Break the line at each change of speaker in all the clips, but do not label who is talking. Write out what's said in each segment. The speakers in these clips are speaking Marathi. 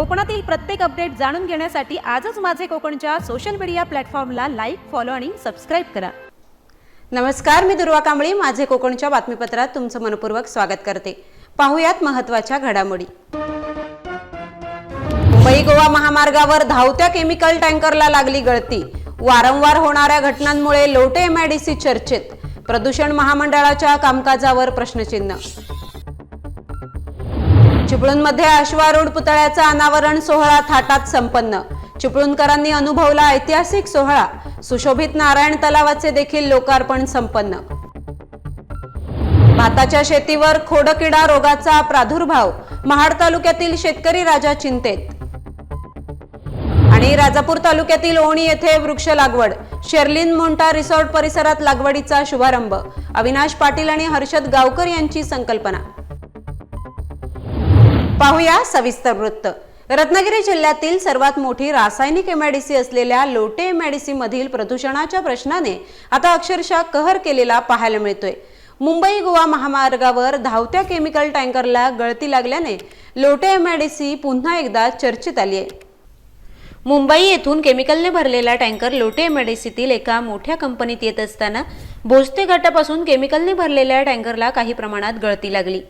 कोकणातील प्रत्येक अपडेट जाणून घेण्यासाठी आजच माझे कोकणच्या सोशल मीडिया प्लॅटफॉर्मला लाईक फॉलो आणि सबस्क्राईब करा.
नमस्कार मी दुर्वा कांबळी. माझे कोकणच्या बातमीपत्रात तुमचं मनपूर्वक स्वागत करते. पाहुयात महत्त्वाच्या घडामोडी. मुंबई गोवा महामार्गावर धावत्या केमिकल टँकरला लागली गळती. वारंवार होणाऱ्या घटनांमुळे लोटे एमआयडीसी चर्चेत. प्रदूषण महामंडळाच्या कामकाजावर प्रश्नचिन्ह. चिपळूणमध्ये अश्वारूढ पुतळ्याचा अनावरण सोहळा थाटात संपन्न. चिपळूणकरांनी अनुभवला ऐतिहासिक सोहळा. सुशोभित नारायण तलावाचे देखील लोकार्पण संपन्न. भाताच्या शेतीवर खोडकिडा रोगाचा प्रादुर्भाव महाड तालुक्यातील शेतकरी राजा चिंतेत. आणि राजापूर तालुक्यातील ओणी येथे वृक्ष लागवड. शेर्लिन मोंटा रिसॉर्ट परिसरात लागवडीचा शुभारंभ. अविनाश पाटील आणि हर्षद गावकर यांची संकल्पना. पाहूया सविस्तर वृत्त. रत्नागिरी जिल्ह्यातील सर्वात मोठी रासायनिक एमआयडीसी असलेल्या लोटे एमआयडीसी मधील प्रदूषणाच्या प्रश्नाने आता अक्षरशः कहर केलेला पाहायला मिळतोय. मुंबई गोवा महामार्गावर धावत्या केमिकल टँकरला गळती लागल्याने लोटे एमआयडीसी पुन्हा एकदा चर्चेत आली आहे. मुंबई येथून केमिकलने भरलेला टँकर लोटे एमआयडीसीतील एका मोठ्या कंपनीत येत असताना भोसते गटापासून केमिकलने भरलेल्या टँकरला काही प्रमाणात गळती लागली.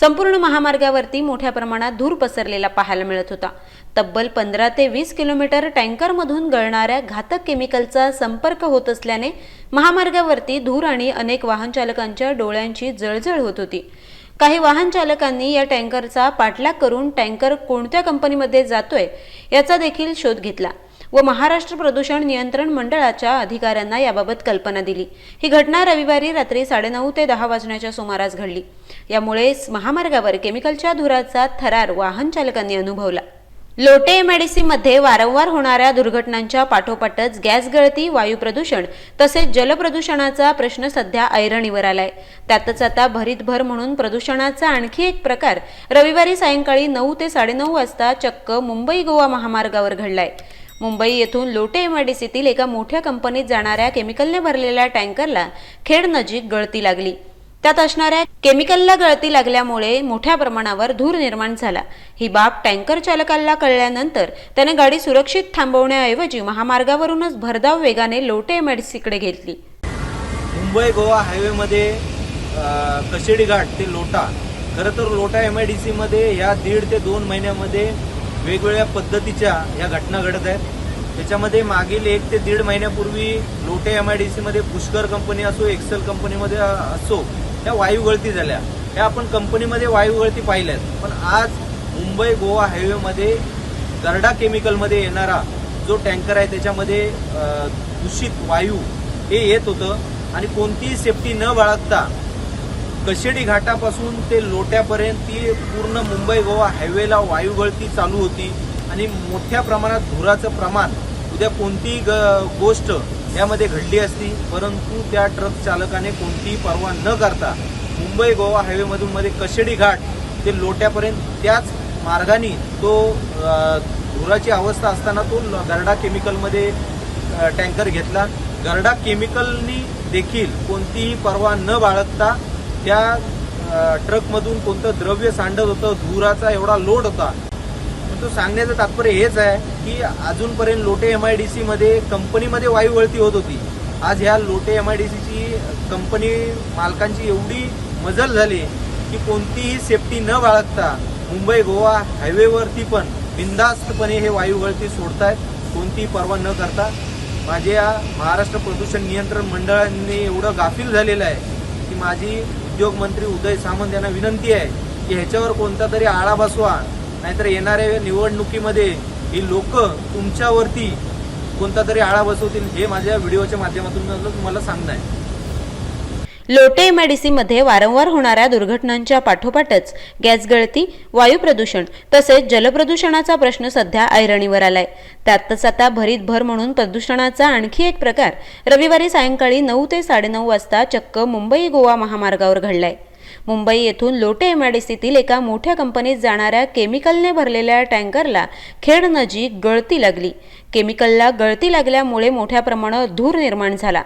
संपूर्ण महामार्गावरती मोठ्या प्रमाणात धूर पसरलेला पाहायला मिळत होता. तब्बल पंधरा ते वीस किलोमीटर टँकरमधून गळणाऱ्या घातक केमिकलचा संपर्क होत असल्याने महामार्गावरती धूर आणि अनेक वाहन चालकांच्या डोळ्यांची जळजळ होत होती. काही वाहन चालकांनी या टँकरचा पाठलाग करून टँकर कोणत्या कंपनीमध्ये जातोय याचा देखील शोध घेतला. व महाराष्ट्र प्रदूषण नियंत्रण मंडळाच्या अधिकाऱ्यांना याबाबत कल्पना दिली. ही घटना रविवारी रात्री साडेनऊ ते दहा वाजण्याच्या सुमारास घडली. यामुळे महामार्गावर केमिकलच्या धुराचा थरार वाहन चालकांनी अनुभवला. लोटे एमआयडीसीमध्ये वारंवार होणाऱ्या दुर्घटनांच्या पाठोपाठच गॅस गळती वायू प्रदूषण तसेच जलप्रदूषणाचा प्रश्न सध्या ऐरणीवर आलाय. त्यातच आता भरीत भर म्हणून प्रदूषणाचा आणखी एक प्रकार रविवारी सायंकाळी नऊ ते साडेनऊ वाजता चक्क मुंबई गोवा महामार्गावर घडलाय. मुंबई येथून लोटे एमआयडीसीतील एका मोठ्या कंपनीत जाणाऱ्या केमिकलने भरलेल्या टँकरला खेड नजीक गळती लागली. त्यात असणाऱ्या केमिकलला गळती लागल्यामुळे मोठ्या प्रमाणावर धूर निर्माण झाला. ही बाब टँकर चालकाला कळल्यानंतर त्याने गाडी सुरक्षित थांबवण्याऐवजी महामार्गावरूनच भरधाव वेगाने लोटे एमआयडीसीकडे घेतली.
मुंबई गोवा हायवेमध्ये कशेडी घाट ते लोटा खरं तर लोटा एम आय डी सीमध्ये ह्या दीड ते दोन महिन्यामध्ये वेगवेगळ्या पद्धतीच्या या घटना घडत आहेत. त्याच्यामध्ये मागील एक ते दीड महिन्यापूर्वी लोटे एम आय डी सीमध्ये पुष्कर कंपनी असो एक्सेल कंपनीमध्ये असो त्या वायू गळती झाल्या. ह्या आपण कंपनीमध्ये वायू गळती पाहिल्यात. पण आज मुंबई गोवा हायवेमध्ये गर्डा केमिकलमध्ये येणारा जो टँकर आहे त्याच्यामध्ये दूषित वायू हे येत होतं. आणि कोणतीही सेफ्टी न बाळगता कशेडी घाटापासून ते लोट्यापर्यंत ती पूर्ण मुंबई गोवा हायवेला वायुगळती चालू होती. आणि मोठ्या प्रमाणात धुराचं प्रमाण उद्या कोणतीही ग गोष्ट यामध्ये घडली असती परंतु त्या ट्रक चालकाने कोणतीही पर्वा न करता मुंबई गोवा हायवेमधून मध्ये कशेडी घाट ते लोट्यापर्यंत त्याच मार्गाने तो धुराची अवस्था असताना तो ल- गर्डा केमिकलमध्ये टँकर घेतला. गरडा केमिकलनी देखील कोणतीही पर्वा न बाळगता त्या ट्रकमधून कोणतं द्रव्य सांडत होतं धुराचा एवढा लोड होता. तो सांगण्याचं तात्पर्य हेच आहे की अजूनपर्यंत लोटे एम आय डी सीमध्ये कंपनीमध्ये वायू गळती होत होती. आज ह्या लोटे एम आय डी सीची कंपनी मालकांची एवढी मजल झाली की कोणतीही सेफ्टी न बाळगता मुंबई गोवा हायवेवरती पण बिंदास्तपणे हे वायू गळती सोडतायत कोणतीही पर्वा न करता. माझ्या महाराष्ट्र प्रदूषण नियंत्रण मंडळाने एवढं गाफील झालेलं आहे की माझी उद्योगमंत्री उदय सामंत यांना विनंती आहे की ह्याच्यावर कोणता तरी आळा बसवा नाहीतर येणाऱ्या निवडणुकीमध्ये ही लोक तुमच्यावरती कोणता तरी आळा बसवतील हे माझ्या व्हिडिओच्या माध्यमातून तुम्हाला सांगणं आहे
लोटे एमआयडीसी मध्ये वारंवार होणाऱ्या दुर्घटनांच्या पाठोपाठच गॅस गळती वायू प्रदूषण तसेच जलप्रदूषणाचा प्रश्न सध्या ऐरणीवर आलाय. त्यातच आता भरीत भर म्हणून प्रदूषणाचा आणखी एक प्रकार रविवारी सायंकाळी नऊ ते साडेनऊ वाजता चक्क मुंबई गोवा महामार्गावर घडलाय. मुंबई येथून लोटे एमआयडीसीतील एका मोठ्या कंपनीत जाणाऱ्या केमिकलने भरलेल्या टँकरला खेड नजीक गळती लागली. केमिकलला गळती लागल्यामुळे मोठ्या प्रमाणात धूर निर्माण झाला.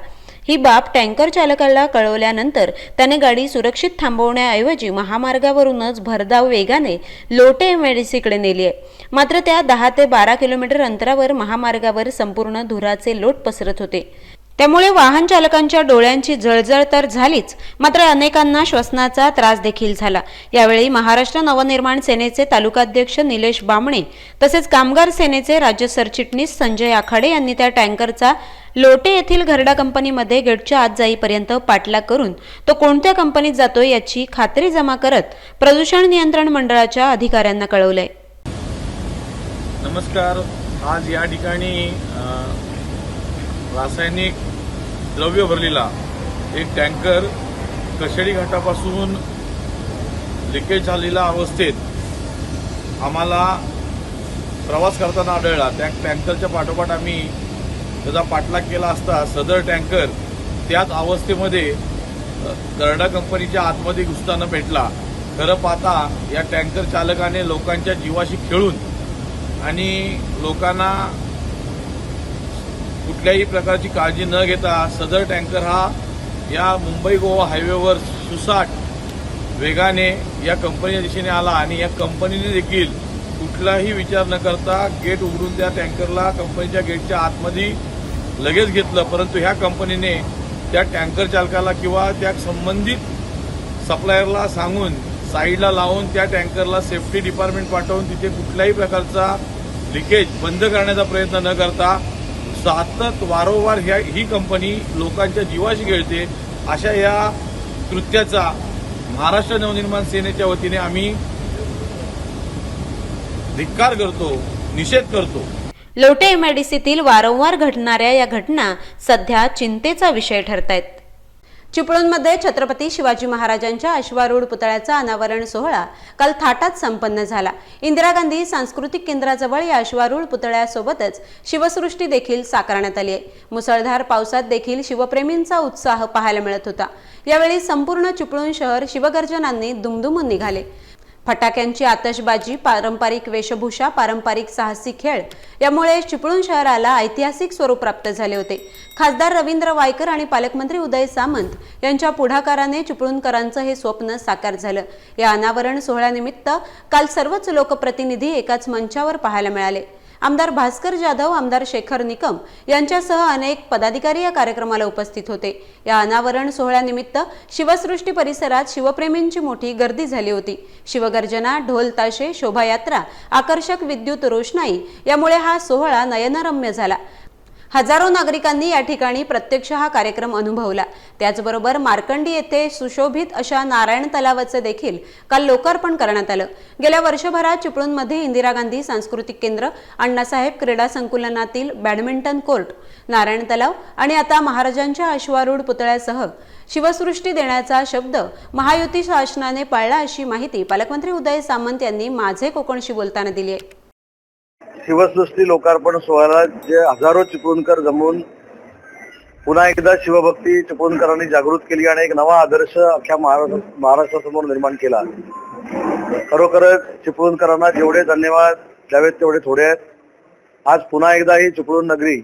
ही बाब टँकर चालकाला कळवल्यानंतर त्याने गाडी सुरक्षित थांबवण्याऐवजी महामार्गावरूनच भरधाव वेगाने लोटे एमआयडीसीकडे नेली आहे. मात्र त्या दहा ते बारा किलोमीटर अंतरावर महामार्गावर संपूर्ण धुराचे लोट पसरत होते. त्यामुळे वाहन चालकांच्या डोळ्यांची जळजळ तर झालीच मात्र अनेकांना श्वसनाचा त्रास देखील झाला. यावेळी महाराष्ट्र नवनिर्माण सेनेचे तालुकाध्यक्ष निलेश बामणे तसेच कामगार सेनेचे राज्य सरचिटणीस संजय आखाडे यांनी त्या टँकरचा लोटे येथील घरडा कंपनीमध्ये गेटच्या आत जाईपर्यंत पाठलाग करून तो कोणत्या कंपनीत जातोय याची खात्री जमा करत प्रदूषण नियंत्रण मंडळाच्या अधिकाऱ्यांना कळवलंय.
नमस्कार. आज या ठिकाणी रासायनिक द्रव्य भरलेला एक टँकर कशेडी घाटापासून लिकेज झालेल्या अवस्थेत आम्हाला प्रवास करताना आढळला. त्या टँकरच्या पाठोपाठ आम्ही त्याचा पाठलाग केला असता सदर टँकर त्याच अवस्थेमध्ये अ, कंपनीच्या आतमध्ये घुसताना भेटला. खरं पाहता या टँकर चालकाने लोकांच्या जीवाशी खेळून आणि लोकांना कुठल्याही प्रकारची काळजी न घेता सदर टँकर हा या मुंबई गोवा हायवेवर सुसाट वेगाने या कंपनीच्या दिशेने आला आणि या कंपनीने देखील कुठलाही विचार न करता गेट उघडून त्या टँकरला कंपनीच्या गेटच्या आतमध्ये लगेच घेतलं. परंतु ह्या कंपनीने त्या टँकर चालकाला किंवा त्या संबंधित सप्लायरला सांगून साईडला लावून त्या टँकरला सेफ्टी डिपार्टमेंट पाठवून तिथे कुठल्याही प्रकारचा लिकेज बंद करण्याचा प्रयत्न न करता सतत वारंवार ह्या ही कंपनी लोकांच्या जीवाशी खेळते. अशा या कृत्याचा महाराष्ट्र नवनिर्माण सेनेच्या वतीने आम्ही धिक्कार करतो निषेध करतो.
लोटे एमआयडीसीतील वारंवार घडणाऱ्या या घटना सध्या चिंतेचा विषय ठरत आहेत चिपळूणमध्ये छत्रपती शिवाजी महाराजांच्या अश्वारूढ पुतळ्याचा अनावरण सोहळा काल थाटात संपन्न झाला. इंदिरा गांधी सांस्कृतिक केंद्राजवळ या अश्वारूढ पुतळ्यासोबतच शिवसृष्टी देखील साकारण्यात आली आहे. मुसळधार पावसात देखील शिवप्रेमींचा उत्साह पाहायला मिळत होता. यावेळी संपूर्ण चिपळूण शहर शिवगर्जनांनी दुमदुमून निघाले. फटाक्यांची आतषबाजी पारंपरिक वेशभूषा पारंपरिक साहसी खेळ यामुळे चिपळूण शहराला ऐतिहासिक स्वरूप प्राप्त झाले होते. खासदार रवींद्र वायकर आणि पालकमंत्री उदय सामंत यांच्या पुढाकाराने चिपळूणकरांचं हे स्वप्न साकार झालं. या अनावरण सोहळ्यानिमित्त काल सर्वच लोकप्रतिनिधी एकाच मंचावर पाहायला मिळाले. आमदार भास्कर जाधव आमदार शेखर निकम यांच्यासह अनेक पदाधिकारी या कार्यक्रमाला उपस्थित होते. या अनावरण सोहळ्यानिमित्त शिवसृष्टी परिसरात शिवप्रेमींची मोठी गर्दी झाली होती. शिवगर्जना ढोल ताशे शोभायात्रा आकर्षक विद्युत रोषणाई यामुळे हा सोहळा नयनरम्य झाला. हजारो नागरिकांनी या ठिकाणी प्रत्यक्ष हा कार्यक्रम अनुभवला. त्याचबरोबर मार्कंडी येथे सुशोभित अशा नारायण तलावाचं देखील काल लोकार्पण करण्यात आलं. गेल्या वर्षभरात चिपळूणमध्ये इंदिरा गांधी सांस्कृतिक केंद्र अण्णासाहेब क्रीडा संकुलनातील बॅडमिंटन कोर्ट नारायण तलाव आणि आता महाराजांच्या अश्वारूढ पुतळ्यासह शिवसृष्टी देण्याचा शब्द महायुती शासनाने पाळला अशी माहिती पालकमंत्री उदय सामंत यांनी माझे कोकणशी बोलताना दिली आहे.
शिवसृष्टी लोकार्पण सोहळ्याला जे हजारो चिपळूणकर जमून पुन्हा एकदा शिवभक्ती चिपळूणकरांनी जागृत केली आणि एक नवा आदर्श अख्ख्या महाराष्ट्र महाराष्ट्रासमोर निर्माण केला. खरोखरच चिपळूणकरांना जेवढे धन्यवाद द्यावेत तेवढे थोडे आहेत. आज पुन्हा एकदा ही चिपळूण नगरी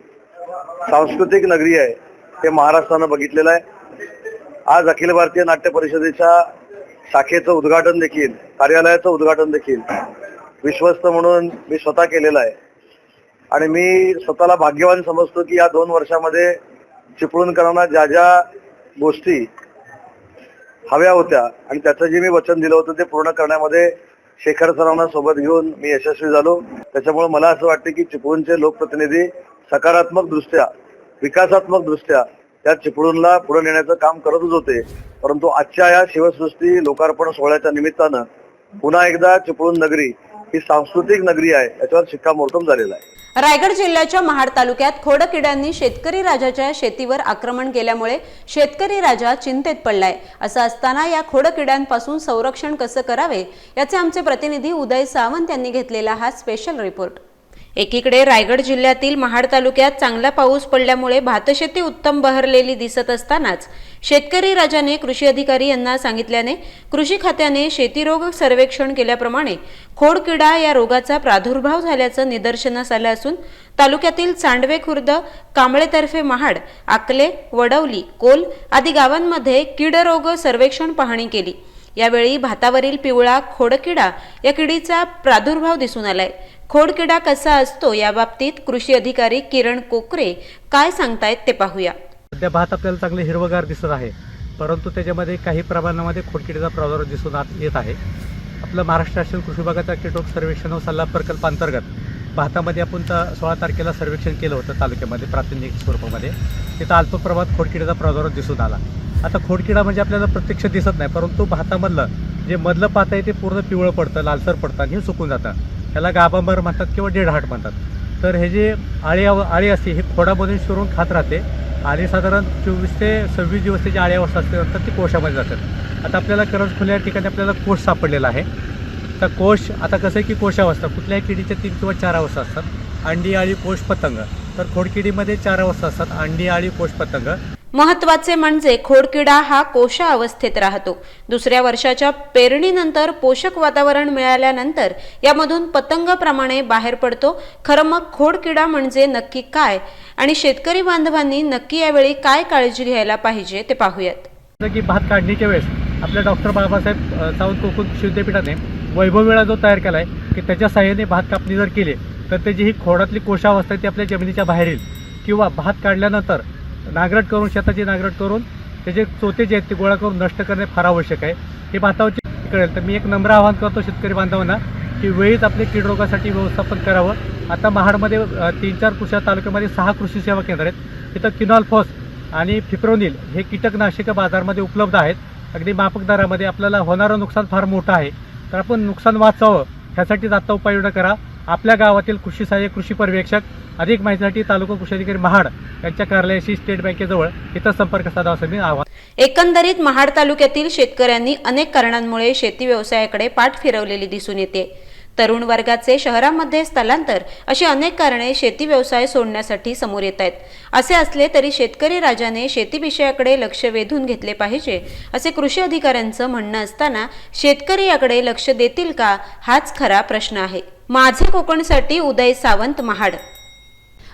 सांस्कृतिक नगरी आहे ते महाराष्ट्रानं बघितलेलं आहे. आज अखिल भारतीय नाट्य परिषदेच्या शाखेचं उद्घाटन देखील कार्यालयाचं उद्घाटन देखील विश्वस्त म्हणून मी स्वतः केलेला आहे. आणि मी स्वतःला भाग्यवान समजतो की या दोन वर्षामध्ये चिपळूणकरांना ज्या ज्या गोष्टी हव्या होत्या आणि त्याचं जे मी वचन दिलं होतं ते पूर्ण करण्यामध्ये शेखर सरांना सोबत घेऊन मी यशस्वी झालो. त्याच्यामुळे मला असं वाटतं की चिपळूणचे लोकप्रतिनिधी सकारात्मक दृष्ट्या विकासात्मक दृष्ट्या त्या चिपळूणला पुढे नेण्याचं काम करतच होते. परंतु आजच्या या शिवसृष्टी लोकार्पण सोहळ्याच्या निमित्तानं पुन्हा एकदा चिपळूण नगरी ही सांस्कृतिक नगरी आहे याच्यावर शिक्कामोर्तब झालेला आहे.
रायगड जिल्ह्याच्या महाड तालुक्यात खोडकिड्यांनी शेतकरी राजाच्या शेतीवर आक्रमण केल्यामुळे शेतकरी राजा चिंतेत पडलाय. असं असताना या खोडकिड्यांपासून संरक्षण कसं करावे याचे आमचे प्रतिनिधी उदय सावंत यांनी घेतलेला हा स्पेशल रिपोर्ट एकीकडे रायगड जिल्ह्यातील महाड तालुक्यात चांगला पाऊस पडल्यामुळे भातशेती उत्तम बहरलेली दिसत असतानाच शेतकरी राजाने कृषी अधिकारी यांना सांगितल्याने कृषी खात्याने शेतीरोग सर्वेक्षण केल्याप्रमाणे खोडकिडा या रोगाचा प्रादुर्भाव झाल्याचं निदर्शनास आलं असून तालुक्यातील चांडवे खुर्द कांबळेतर्फे महाड आकले वडवली कोल आदी गावांमध्ये कीडरोग सर्वेक्षण पाहणी केली. यावेळी भातावरील पिवळा खोडकिडा या किडीचा प्रादुर्भाव दिसून आलाय. खोडकिडा कसा असतो याबाबतीत कृषी अधिकारी किरण कोकरे काय सांगतायत ते पाहूया.
सध्या भात आपल्याला चांगले हिरवगार दिसत आहे परंतु त्याच्यामध्ये काही प्रमाणामध्ये खोडकिडीचा प्रादुर्भाव दिसून येत आहे. आपलं महाराष्ट्र शासन कृषी विभागाचा कीटक सर्वेक्षण व सल्ला प्रकल्पांतर्गत भातामध्ये आपण तर सोळा तारखेला सर्वेक्षण केलं होतं तालुक्यामध्ये प्रातिनिधिक स्वरूपामध्ये. तिथं अल्प प्रमाणात खोडकिडीचा प्रादुर्भाव दिसून आला. आता खोडकिडा म्हणजे आपल्याला प्रत्यक्ष दिसत नाही परंतु भातामधलं जे मधलं पात आहे ते पूर्ण पिवळं पडतं लालसर पडतं आणि हे सुकून जातं. त्याला गाभांबर म्हणतात किंवा डेढहाट म्हणतात. तर हे जे आळी आळी असते हे खोडामधून शिरून खात राहते. आणि साधारण चोवीस ते सव्वीस दिवस त्याची आळी अवस्था असते नंतर ती कोशामध्ये जातात. आता आपल्याला करंज खुल्या ठिकाणी आपल्याला कोश सापडलेला आहे. तर कोश आता कसं आहे की कोशावस्था कुठल्याही किडीच्या तीन किंवा चार अवस्था असतात. अंडी आळी कोश पतंग. तर खोडकिडीमध्ये चार अवस्था असतात अंडी आळी कोश पतंग.
महत्त्वाचे म्हणजे खोडकिडा हा कोशा अवस्थेत राहतो. दुसऱ्या वर्षाच्या पेरणीनंतर पोषक वातावरण मिळाल्यानंतर यामधून पतंगाप्रमाणे बाहेर पडतो. खरं मग खोडकिडा म्हणजे नक्की काय? आणि शेतकरी बांधवांनी नक्की यावेळी काय काळजी घ्यायला पाहिजे ते पाहूयात.
की भात काढणीच्या वेळेस आपल्या डॉक्टर बाबासाहेब सावंत कोकण विद्यापीठाने वैभव वेळा जो तयार केला आहे की त्याच्या सहाय्याने भात कापणी जर केली तर त्याची ही खोडातली कोशावस्था आहे ती आपल्या जमिनीच्या बाहेर येईल. किंवा भात काढल्यानंतर नांगरट करून शेताची नांगरट करून त्याचे चोते जे आहेत ते गोळा करून नष्ट करणे फार आवश्यक आहे. हे भातावरची कळेल. तर मी एक नम्र आवाहन करतो शेतकरी बांधवांना की वेळीच आपले कीड रोगासाठी व्यवस्थापन करावं. आता महाडमध्ये तीन चार कृषी तालुक्यामध्ये सहा कृषी सेवा केंद्र आहेत. तिथं किनॉल फॉस आणि फिप्रोनिल हे कीटकनाशकं बाजारमध्ये उपलब्ध आहेत. अगदी माफक दरामध्ये आपल्याला होणारं नुकसान फार मोठं आहे. तर आपण नुकसान वाचावं. ह्यासाठीच आता उपाययोजना करा. आपल्या गावातील कृषी सहाय्यक कृषी पर्यवेक्षक अधिक माहितीसाठी तालुका कृषी अधिकारी महाड यांच्या कार्यालयाशी स्टेट बँकेजवळ इथं संपर्क साधावा असं मी आवाहन
एकंदरीत महाड तालुक्यातील शेतकऱ्यांनी अनेक कारणांमुळे शेती व्यवसायाकडे पाठ फिरवलेली दिसून येते. तरुण वर्गाचे शहरामध्ये स्थलांतर अशी अनेक कारणे शेती व्यवसाय सोडण्यासाठी समोर येत आहेत. असे असले तरी शेतकरी राजाने शेती विषयाकडे लक्ष वेधून घेतले पाहिजे असे कृषी अधिकाऱ्यांचं म्हणणं असताना शेतकरी याकडे लक्ष देतील का हाच खरा प्रश्न आहे. माझे कोकणसाठी उदय सावंत महाड.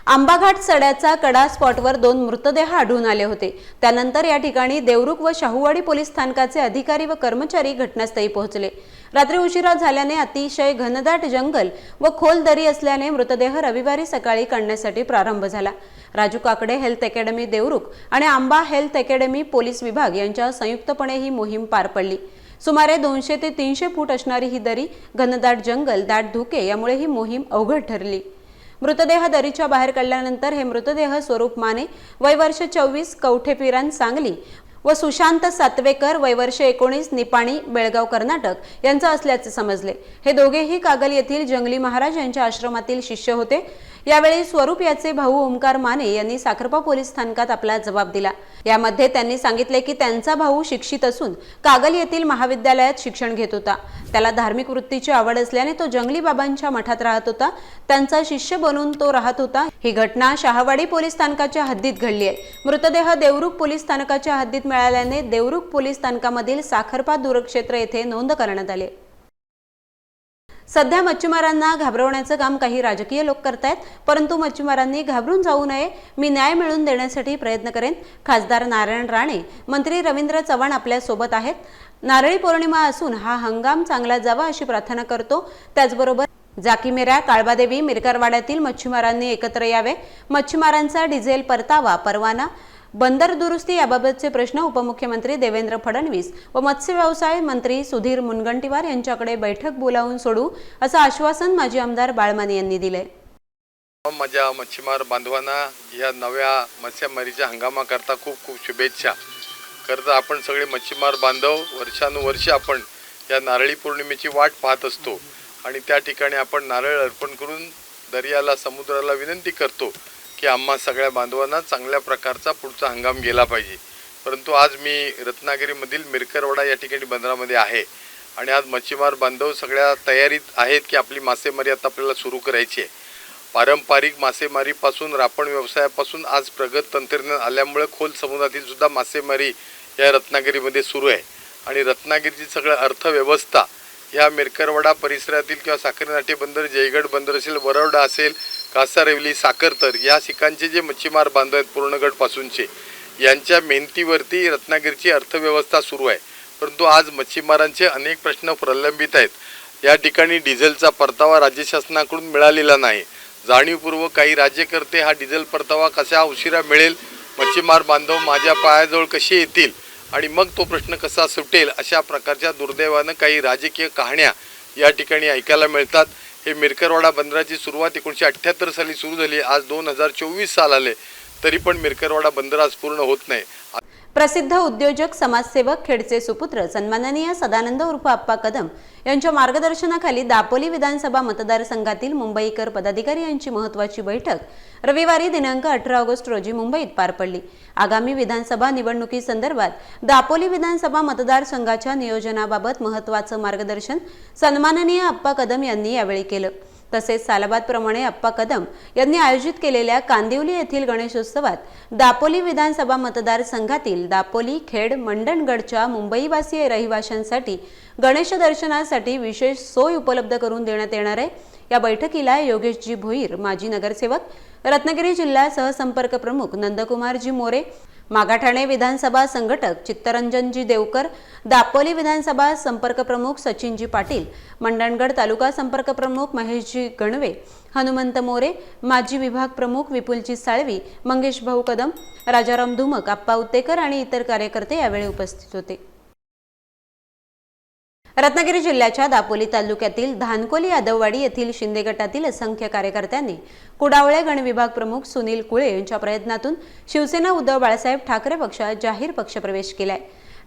आंबाघाट सड्याचा कडा स्पॉटवर दोन मृतदेह आढळून आले होते. त्यानंतर या ठिकाणी देवरुख व शाहूवाडी पोलीस स्थानकाचे अधिकारी व कर्मचारी घटनास्थळी पोहोचले. रात्री उशिरा झाल्याने अतिशय घनदाट जंगल व खोल दरी असल्याने मृतदेह रविवारी सकाळी काढण्यासाठी प्रारंभ झाला. राजू काकडे हेल्थ अकॅडमी देवरुख आणि आंबा हेल्थ अकॅडमी पोलीस विभाग यांच्या संयुक्तपणे ही मोहीम पार पडली. सुमारे दोनशे ते तीनशे फूट असणारी ही दरी घनदाट जंगल दाट धुके यामुळे ही मोहीम अवघड ठरली. मृतदेह दरीच्या बाहेर काढल्यानंतर हे मृतदेह स्वरूप माने वयवर्ष चोवीस कवठेपिरान सांगली व सुशांत सातवेकर वयवर्ष एकोणीस निपाणी बेळगाव कर्नाटक यांचं असल्याचे समजले. हे दोघेही कागल येथील जंगली महाराज यांच्या आश्रमातील शिष्य होते. यावेळी स्वरूप याचे भाऊ ओमकार माने यांनी साखरपा पोलीस स्थानकात आपला जबाब दिला. यामध्ये त्यांनी सांगितले की त्यांचा भाऊ शिक्षित असून कागल येथील महाविद्यालयात शिक्षण घेत होता. त्याला धार्मिक वृत्तीची आवड असल्याने तो जंगली बाबांच्या मठात राहत होता. त्यांचा शिष्य बनून तो राहत होता. ही घटना शहावाडी पोलीस स्थानकाच्या हद्दीत घडली आहे. मृतदेह देवरुख पोलीस स्थानकाच्या हद्दीत मिळाल्याने देवरुख पोलीस स्थानकामधील साखरपा दूरक्षेत्र येथे नोंद करण्यात आले सध्या मच्छीमारांना घाबरवण्याचं काम काही राजकीय लोक करतायत परंतु मच्छीमारांनी घाबरून जाऊ नये. मी न्याय मिळवून देण्यासाठी प्रयत्न करेन. खासदार नारायण राणे मंत्री रवींद्र चव्हाण आपल्यासोबत आहेत. नारळी पौर्णिमा असून हा हंगाम चांगला जावा अशी प्रार्थना करतो. त्याचबरोबर जाकीमेऱ्या काळबादेवी मिरकरवाड्यातील मच्छीमारांनी एकत्र यावे. मच्छीमारांचा डिझेल परतावा परवाना. बंदर दुरुस्ती याबाबतचे प्रश्न उपमुख्यमंत्री देवेंद्र फडणवीस व मत्स्य व्यवसाय मंत्री सुधीर मुनगंटीवार यांच्याकडे बैठक बोलावून सोडू असं आश्वासन माजी आमदार बाळमाने यांनी दिले.
माझ्या मच्छीमार बांधवांना या नव्या मत्स्यमारीच्या हंगामाकरता खूप खूप शुभेच्छा. खरं तर आपण सगळे मच्छीमार बांधव वर्षानुवर्षे आपण या नारळी पौर्णिमेची वाट पाहत असतो आणि त्या ठिकाणी आपण नारळ अर्पण करून दर्याला समुद्राला विनंती करतो. की आम्हा सगळ्या बांधवांना चांगल्या प्रकारचा पुढचा हंगाम गेला पाहिजे. परंतु आज मी रत्नागिरीमधील मिरकरवाडा या ठिकाणी बंदरामध्ये आहे. आणि आज मच्छीमार बांधव सगळ्या तयारीत आहेत की आपली मासेमारी आता आपल्याला सुरू करायची आहे. पारंपरिक मासेमारीपासून रापण व्यवसायापासून आज प्रगत तंत्रज्ञान आल्यामुळे खोल समुद्रातील सुद्धा मासेमारी या रत्नागिरीमध्ये सुरू आहे. आणि रत्नागिरीची सगळं अर्थव्यवस्था ह्या मेरकरवाडा परिसरातील किंवा साखरनाटे बंदर जयगड बंदर असेल वरवडा असेल कासारेवली साखरतर या ठिकाणचे जे मच्छीमार बांधव आहेत पूर्णगडपासूनचे यांच्या मेहनतीवरती रत्नागिरीची अर्थव्यवस्था सुरू आहे. परंतु आज मच्छीमारांचे अनेक प्रश्न प्रलंबित आहेत. या ठिकाणी डिझेलचा परतावा राज्य शासनाकडून मिळालेला नाही. जाणीवपूर्वक काही राज्यकर्ते हा डिझेल परतावा कसा उशिरा मिळेल? मच्छीमार बांधव माझ्या पायाजवळ कसे येतील? आणि मग तो प्रश्न कसा सुटेल अशा प्रकारच्या दुर्दैवानं काही राजकीय कहाण्या या ठिकाणी ऐकायला मिळतात. हे मिरकरवाडा बंदराची सुरुवात एकोणीसशे अठ्ठ्याहत्तर साली सुरू झाली. आज दोन हजार चोवीस साल आले. तरी पण मिरकरवाडा बंदर आज पूर्ण होत नाही.
प्रसिद्ध उद्योजक समाजसेवक खेडचे सुपुत्र सन्माननीय सदानंद उर्फ आप्पा कदम यांच्या मार्गदर्शनाखाली दापोली विधानसभा मतदारसंघातील मुंबईकर पदाधिकारी यांची महत्वाची बैठक रविवारी दिनांक अठरा ऑगस्ट रोजी मुंबईत पार पडली. आगामी विधानसभा निवडणुकीसंदर्भात दापोली विधानसभा मतदारसंघाच्या नियोजनाबाबत महत्वाचं मार्गदर्शन सन्माननीय आप्पा कदम यांनी यावेळी केलं. तसेच सालाबादप्रमाणे अप्पा कदम यांनी आयोजित केलेल्या कांदिवली येथील गणेशोत्सवात दापोली विधानसभा मतदारसंघातील दापोली खेड मंडणगडच्या मुंबईवासीय रहिवाशांसाठी गणेश दर्शनासाठी विशेष सोय उपलब्ध करून देण्यात येणार आहे. या बैठकीला योगेशजी भोईर माजी नगरसेवक रत्नागिरी जिल्हा सहसंपर्क प्रमुख नंदकुमारजी मोरे मागाठाणे विधानसभा संघटक चित्तरंजनजी देवकर दापोली विधानसभा संपर्क प्रमुख सचिनजी पाटील मंडणगड तालुका संपर्क प्रमुख महेशजी गणवे हनुमंत मोरे माजी विभाग प्रमुख विपुलजी साळवी मंगेश भाऊ कदम राजाराम धुमक आप्पा उत्तेकर आणि इतर कार्यकर्ते यावेळी उपस्थित होते. रत्नागिरी जिल्ह्याच्या दापोली तालुक्यातील धानकोली यादववाडी येथील शिंदे गटातील असंख्य कार्यकर्त्यांनी कुडावळे गणविभाग प्रमुख सुनील कुळे यांच्या प्रयत्नातून शिवसेना उद्धव बाळासाहेब ठाकरे पक्षात जाहीर पक्षप्रवेश केलाय.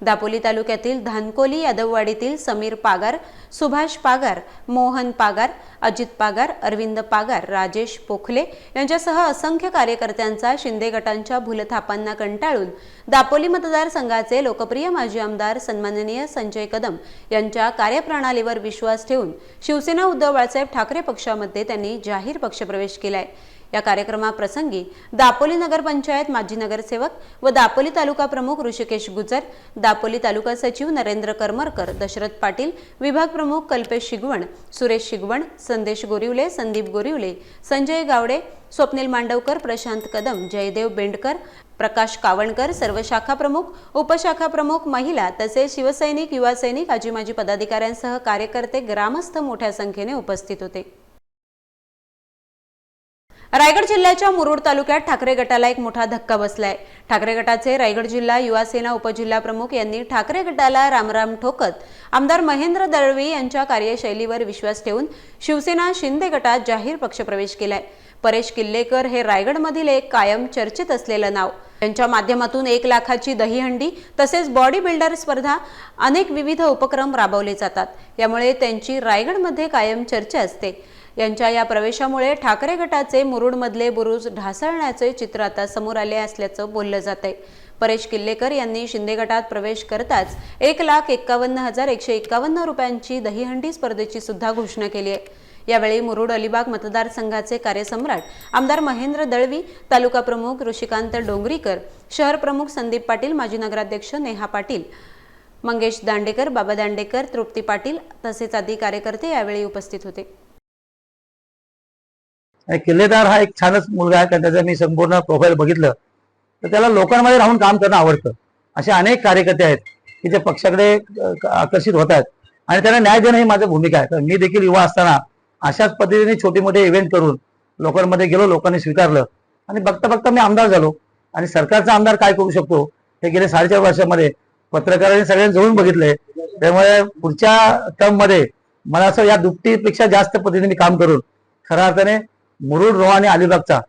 दापोली तालुक्यातील धानकोली यादववाडीतील समीर पागार सुभाष पागार मोहन पागार अजित पागार अरविंद पागार राजेश पोखले यांच्यासह असंख्य कार्यकर्त्यांचा शिंदे गटांच्या भूलथापांना कंटाळून दापोली मतदारसंघाचे लोकप्रिय माजी आमदार सन्माननीय संजय कदम यांच्या कार्यप्रणालीवर विश्वास ठेवून शिवसेना उद्धव बाळासाहेब ठाकरे पक्षामध्ये त्यांनी जाहीर पक्षप्रवेश केलाय. या कार्यक्रमाप्रसंगी दापोली नगरपंचायत माजी नगरसेवक व दापोली तालुका प्रमुख ऋषिकेश गुजर दापोली तालुका सचिव नरेंद्र करमरकर दशरथ पाटील विभाग प्रमुख कल्पेश शिगवण सुरेश शिगवण संदेश गोरिवले संदीप गोरिवले संजय गावडे स्वप्नील मांडवकर प्रशांत कदम जयदेव बेंडकर प्रकाश कावणकर सर्व शाखा प्रमुख उपशाखा प्रमुख महिला तसेच शिवसैनिक युवा सैनिक आजी माजी पदाधिकाऱ्यांसह कार्यकर्ते ग्रामस्थ मोठ्या संख्येने उपस्थित होते. रायगड जिल्ह्याच्या मुरुड तालुक्यात ठाकरे गटाला एक मोठा धक्का बसलाय. ठाकरे गटाचे रायगड जिल्हा युवा सेना उपजिल्हा प्रमुख यांनी ठाकरे गटाला रामराम ठोकत आमदार महेंद्र दळवी यांच्या कार्यशैलीवर विश्वास ठेवून शिवसेना शिंदे गटात जाहीर पक्षप्रवेश केलाय. परेश किल्लेकर हे रायगडमधील एक कायम चर्चेत असलेलं नाव. त्यांच्या माध्यमातून एक लाखाची दहीहंडी तसेच बॉडी बिल्डर स्पर्धा अनेक विविध उपक्रम राबवले जातात. यामुळे त्यांची रायगडमध्ये कायम चर्चा असते. यांच्या या प्रवेशामुळे ठाकरे गटाचे मुरुडमधले बुरुज ढासळण्याचे चित्र आता समोर आले असल्याचं बोललं जात आहे परेश किल्लेकर यांनी शिंदे गटात प्रवेश करताच एक लाख एक्कावन्न हजार एकशे एक्कावन्न रुपयांची दहीहंडी स्पर्धेची सुद्धा घोषणा केली आहे. यावेळी मुरुड अलिबाग मतदारसंघाचे कार्यसम्राट आमदार महेंद्र दळवी तालुका प्रमुख ऋषिकांत डोंगरीकर शहर प्रमुख संदीप पाटील माजी नगराध्यक्ष नेहा पाटील मंगेश दांडेकर बाबा दांडेकर तृप्ती पाटील तसेच आदी कार्यकर्ते यावेळी उपस्थित होते.
किल्लेदार हा एक छानच मुलगा आहे कारण त्याचं मी संपूर्ण प्रोफाईल बघितलं. तर त्याला लोकांमध्ये राहून काम करणं आवडतं. असे अनेक कार्यकर्ते आहेत की जे पक्षाकडे आकर्षित होत आहेत आणि त्यांना न्याय देणं ही माझी भूमिका आहे. तर मी देखील युवा असताना अशाच पद्धतीने छोटे मोठे इव्हेंट करून लोकांमध्ये गेलो लोकांनी स्वीकारलं. आणि बघता बघता मी आमदार झालो. आणि सरकारचा आमदार काय करू शकतो? हे गेले साडेचार वर्षामध्ये पत्रकारांनी सगळ्यांनी जवळून बघितलंय. त्यामुळे पुढच्या टर्ममध्ये मला असं या दुपटीपेक्षा जास्त पद्धतीने मी काम करून खऱ्या अर्थाने मुरुड रोहा आणि अलिबागचा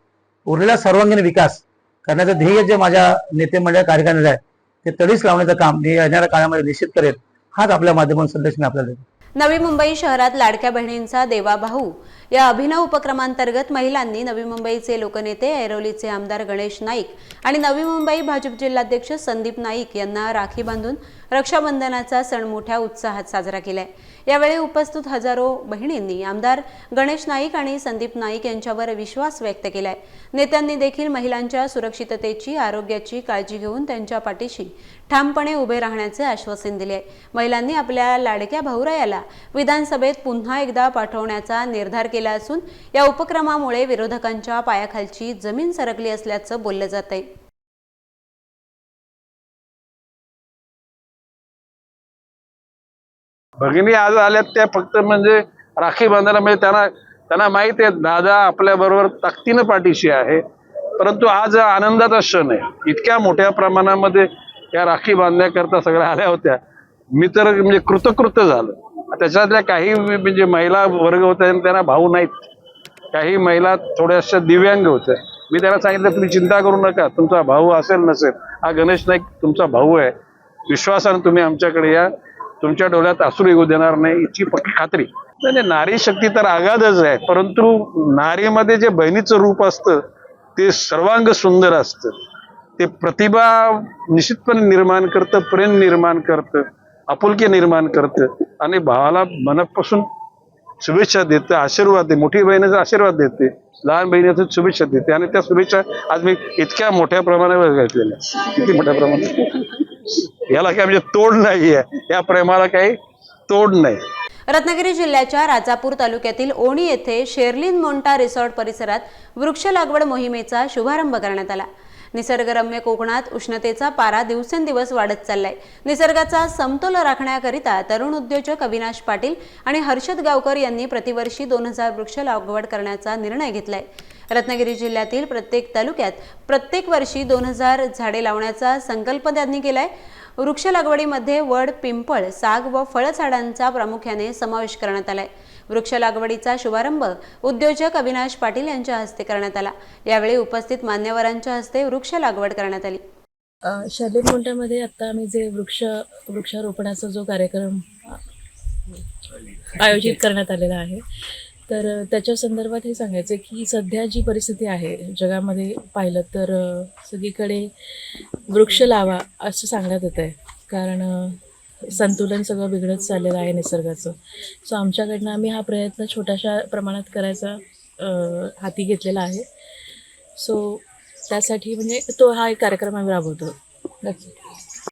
उरलेला सर्वांगीण विकास करण्याचं ध्येय जे माझ्या नेते मंडळ आहे ते तडीच लावण्याचं काम मी येणाऱ्या काळामध्ये निश्चित करेल. हाच आपल्या माध्यमातून संदेश मी आपल्याला
नवी मुंबई शहरात लाडक्या बहिणींचा देवा भाऊ या अभिनव उपक्रमांतर्गत महिलांनी नवी मुंबईचे लोकनेते ऐरोलीचे आमदार गणेश नाईक आणि नवी मुंबई भाजप जिल्हाध्यक्ष संदीप नाईक यांना राखी बांधून रक्षाबंधनाचा सण मोठ्या उत्साहात साजरा केलाय. यावेळी उपस्थित हजारो बहिणींनी आमदार गणेश नाईक आणि संदीप नाईक यांच्यावर विश्वास व्यक्त केलाय. नेत्यांनी देखील महिलांच्या सुरक्षिततेची आरोग्याची काळजी घेऊन त्यांच्या पाठीशी ठामपणे उभे राहण्याचे आश्वासन दिले. महिलांनी आपल्या लाडक्या भाऊरायाला विधानसभेत पुन्हा एकदा पाठवण्याचा निर्धार केला. असून या उपक्रमामुळे विरोधकांच्या पायाखालची जमीन सरकली असल्याचं बोललं जात आहे
भगिनी आज आल्यात त्या फक्त म्हणजे राखी बांधायला म्हणजे त्यांना त्यांना माहिती आहे दादा आपल्या बरोबर ताकदीनं पाठीशी आहे. परंतु आज आनंदाचा क्षण आहे. इतक्या मोठ्या प्रमाणामध्ये या राखी बांधण्याकरता सगळ्या आल्या होत्या. मी तर म्हणजे कृतकृत झालं. त्याच्यातल्या काही म्हणजे महिला वर्ग होत्या आणि त्यांना भाऊ नाहीत. काही महिला थोड्याशा दिव्यांग होत्या. मी त्यांना सांगितलं तुम्ही चिंता करू नका. तुमचा भाऊ असेल नसेल. हा गणेश नाईक तुमचा भाऊ आहे. विश्वासानं तुम्ही आमच्याकडे या. तुमच्या डोळ्यात असू येऊ देणार नाही याची पक्की खात्री. म्हणजे नारी शक्ती तर आगाधच आहे. परंतु नारीमध्ये जे बहिणीचं रूप असतं ते सर्वांग सुंदर असतं. ते प्रतिभा निश्चितपणे निर्माण करतं प्रेम निर्माण करतं. आपुलकी निर्माण करतं आणि भावाला मनापासून शुभेच्छा देते आशीर्वाद दे मोठी बहिणीचा आशीर्वाद देते लहान बहिणीचं शुभेच्छा देते आणि त्या शुभेच्छा आज मी इतक्या मोठ्या प्रमाणावर घेतलेल्या. किती मोठ्या प्रमाणात याला काय म्हणजे तोड नाही आहे या प्रेमाला काही तोड नाही.
रत्नागिरी जिल्ह्याच्या राजापूर तालुक्यातील ओणी येथे शेर्लिन मोंटा रिसॉर्ट परिसरात वृक्ष लागवड मोहिमेचा शुभारंभ करण्यात आला. निसर्गरम्य कोकणात उष्णतेचा पारा दिवसेंदिवस वाढत चाललाय. निसर्गाचा समतोल राखण्याकरिता तरुण उद्योजक अविनाश पाटील आणि हर्षद गावकर यांनी प्रतिवर्षी दोन हजार वृक्ष लागवड करण्याचा निर्णय घेतलाय. रत्नागिरी जिल्ह्यातील प्रत्येक तालुक्यात प्रत्येक वर्षी दोन हजार झाडे लावण्याचा संकल्प त्यांनी केलाय. वृक्ष लागवडीमध्ये वड पिंपळ साग व फळझाडांचा प्रामुख्याने समावेश करण्यात आलाय. वृक्ष लागवडीचा शुभारंभ उद्योजक अविनाश पाटील यांच्या हस्ते करण्यात आला. यावेळी उपस्थित मान्यवरांच्या हस्ते वृक्ष लागवड करण्यात आली.
शालेय मोठ्यामध्ये आता आम्ही जे वृक्ष वृक्षारोपणाचा जो कार्यक्रम आयोजित करण्यात आलेला आहे तर त्याच्या संदर्भात हे सांगायचं की सध्या जी परिस्थिती आहे जगामध्ये पाहिलं तर सगळीकडे वृक्ष लावा असं सांगण्यात येत आहे कारण संतुलन सगळं बिघडत चाललेलं आहे निसर्गाचं. सो आमच्याकडनं आम्ही हा प्रयत्न छोट्याशा प्रमाणात करायचा हाती घेतलेला आहे. सो त्यासाठी म्हणजे तो हा एक कार्यक्रम आम्ही राबवतो.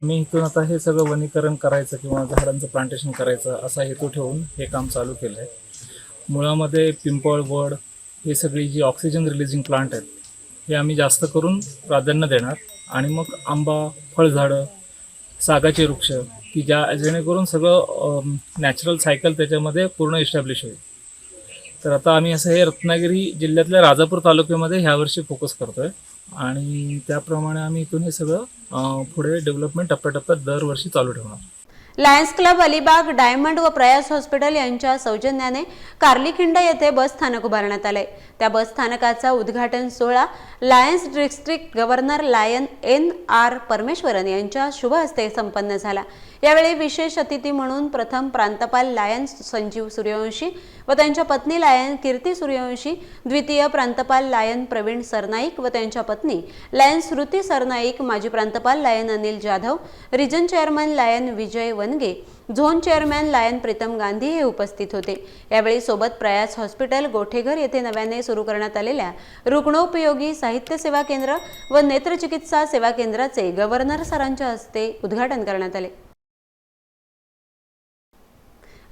मी इथून आता हे सगळं वनीकरण करायचं किंवा झाडांचं प्लांटेशन करायचं असा हेतू ठेवून हे काम चालू केलं आहे मुळामध्ये पिंपळ वड हे सगळी जी ऑक्सिजन रिलीजिंग प्लांट आहेत हे आम्ही जास्त करून प्राधान्य देणार. आणि मग आंबा फळझाडं सागाचे वृक्ष की ज्या जेणेकरून सगळं नॅचरल सायकल त्याच्यामध्ये पूर्ण इस्टॅब्लिश होईल. तर आता आम्ही असं हे रत्नागिरी जिल्ह्यातल्या राजापूर तालुक्यामध्ये ह्यावर्षी फोकस करतो आहे आणि त्याप्रमाणे आम्ही इथून हे सगळं पुढे डेव्हलपमेंट टप्प्याटप्प्यात दरवर्षी चालू ठेवणार.
लायन्स क्लब अलिबाग डायमंड व प्रयास हॉस्पिटल यांच्या सौजन्याने कार्लीखिंड येथे बस स्थानक उभारण्यात आले. त्या बस स्थानकाचा उद्घाटन सोहळा Lions district governor Lion N R Parameswaran यांच्या शुभ हस्ते संपन्न झाला. यावेळी विशेष अतिथी म्हणून प्रथम प्रांतपाल लायन संजीव सूर्यवंशी व त्यांच्या पत्नी लायन कीर्ती सूर्यवंशी द्वितीय प्रांतपाल लायन प्रवीण सरनाईक व त्यांच्या पत्नी लायन श्रुती सरनाईक माजी प्रांतपाल Lion Anil Jadhav region chairman Lion Vijay Vanage zone chairman Lion Pritam Gandhi हे उपस्थित होते. यावेळी सोबत प्रयास हॉस्पिटल गोठेघर येथे नव्याने सुरू करण्यात आलेल्या रुग्णोपयोगी साहित्य सेवा केंद्र व नेत्रचिकित्सा सेवा केंद्राचे गव्हर्नर सरांच्या हस्ते उद्घाटन करण्यात आले.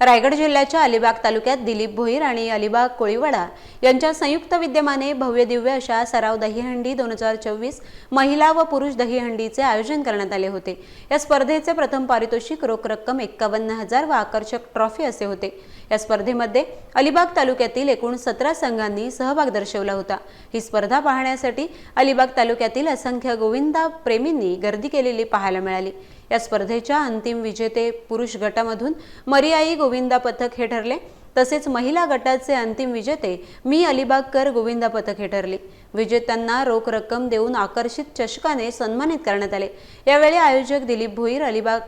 रायगड जिल्ह्याच्या अलिबाग तालुक्यात दिलीप भोईर आणि अलिबाग कोळीवाडा यांच्या संयुक्त विद्यमाने भव्य दिव्य अशा सराव दहीहंडी दोन हजार चोवीस महिला व पुरुष दहीहंडीचे आयोजन करण्यात आले होते. या स्पर्धेचे प्रथम पारितोषिक रोख रक्कम एक्कावन्न हजार व आकर्षक ट्रॉफी असे होते. या स्पर्धेमध्ये अलिबाग तालुक्यातील एकूण सतरा संघांनी सहभाग दर्शवला होता. ही स्पर्धा पाहण्यासाठी अलिबाग तालुक्यातील असंख्य गोविंदा प्रेमींनी गर्दी केलेली पाहायला मिळाली. या स्पर्धेच्या अंतिम विजेते पुरुष गटामधून मरियाई गोविंदा पथक हे ठरले. तसेच महिला गटाचे अंतिम विजेते मी अलिबागकर गोविंदा पथक हे ठरले. विजेत्यांना रोख रक्कम देऊन आकर्षित चषकाने सन्मानित करण्यात आले. यावेळी आयोजक दिलीप भोईर अलिबाग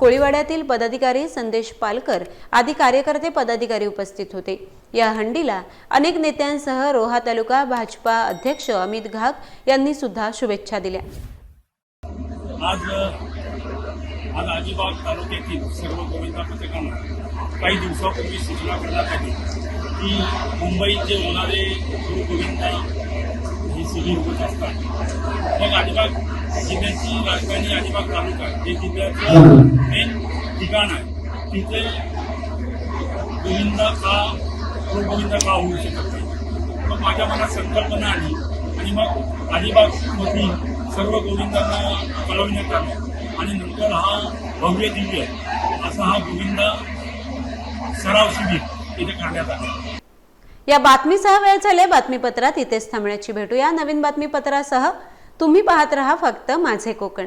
कोळीवाड्यातील पदाधिकारी संदेश पालकर आदी कार्यकर्ते पदाधिकारी उपस्थित होते. या हंडीला अनेक नेत्यांसह रोहा तालुका भाजपा अध्यक्ष अमित घाग यांनी सुद्धा शुभेच्छा दिल्या.
आज आज अलिबाग तालुक्यातील सर्व गोविंदा पथकांना काही दिवसापूर्वी सूचना करण्यात आली की मुंबईत जे होणारे गुरु गोविंदाई हे शिबिर होत असतात. मग अलिबाग जिल्ह्याची राजधानी अलिबाग तालुका जे जिल्ह्याचं मेन ठिकाण आहे तिथे गोविंदा का गुरु गोविंदा का होऊ शकत नाही? मग माझ्या मनात संकल्पना आली आणि मग अलिबागमधील सर्व गोविंदांना कळवण्यात आलं. आणि नंतर हा भव्य दिव्य असा हा गोविंद सराव शिबिर इथे करण्यात आला.
या बातमीसह वेळ झाले बातमीपत्रात इथेच थांबण्याची भेटूया नवीन बातमीपत्रासह तुम्ही पाहत रहा फक्त माझे कोकण.